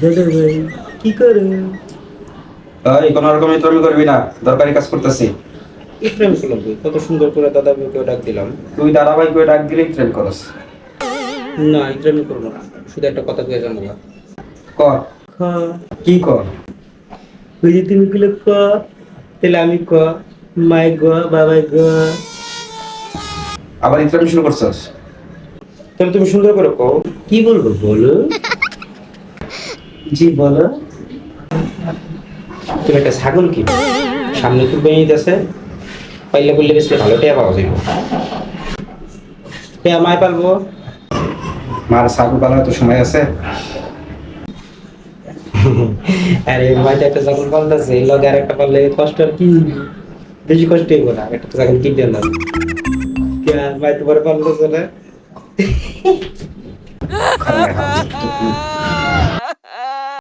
দাদা ভাই কি করে? এই কোনো রকম ইতরামি করবি না। দরকারি কাজ করতেছি। করলাম তুই। কত সুন্দর করে দাদা ভাইকে ডাক দিলাম। তুই দাদাভাই করে ডাক দিলে ইতরামি করস। না করব না। শুধু একটা কথা কয়ে জানো না কর কি কর ওই যে তুমি গুলো ক তাহলে আমি ক মাই গ বাবাই গ। আবার ইতরামি শুরু করছস? তাহলে তুমি সুন্দর করে কও। কি বলব বলো? জি, বলো। তুমি একটা ছাগল কি সামনে তো বেঁয়ে দিতেছে পাইলে বললে বেশি ভালো টেয়া পাওয়া যাবে টেয়া মায় পারব মার ছাগল পালার তো সময় আছে। আরে, মাইতে একটা ছাগল পালতেছে। এই লগে আর একটা পারলে কষ্ট আর কি? বেশি কষ্ট হইব না একটা ছাগল কিনতে না মাইতে পরে পালতেছে না?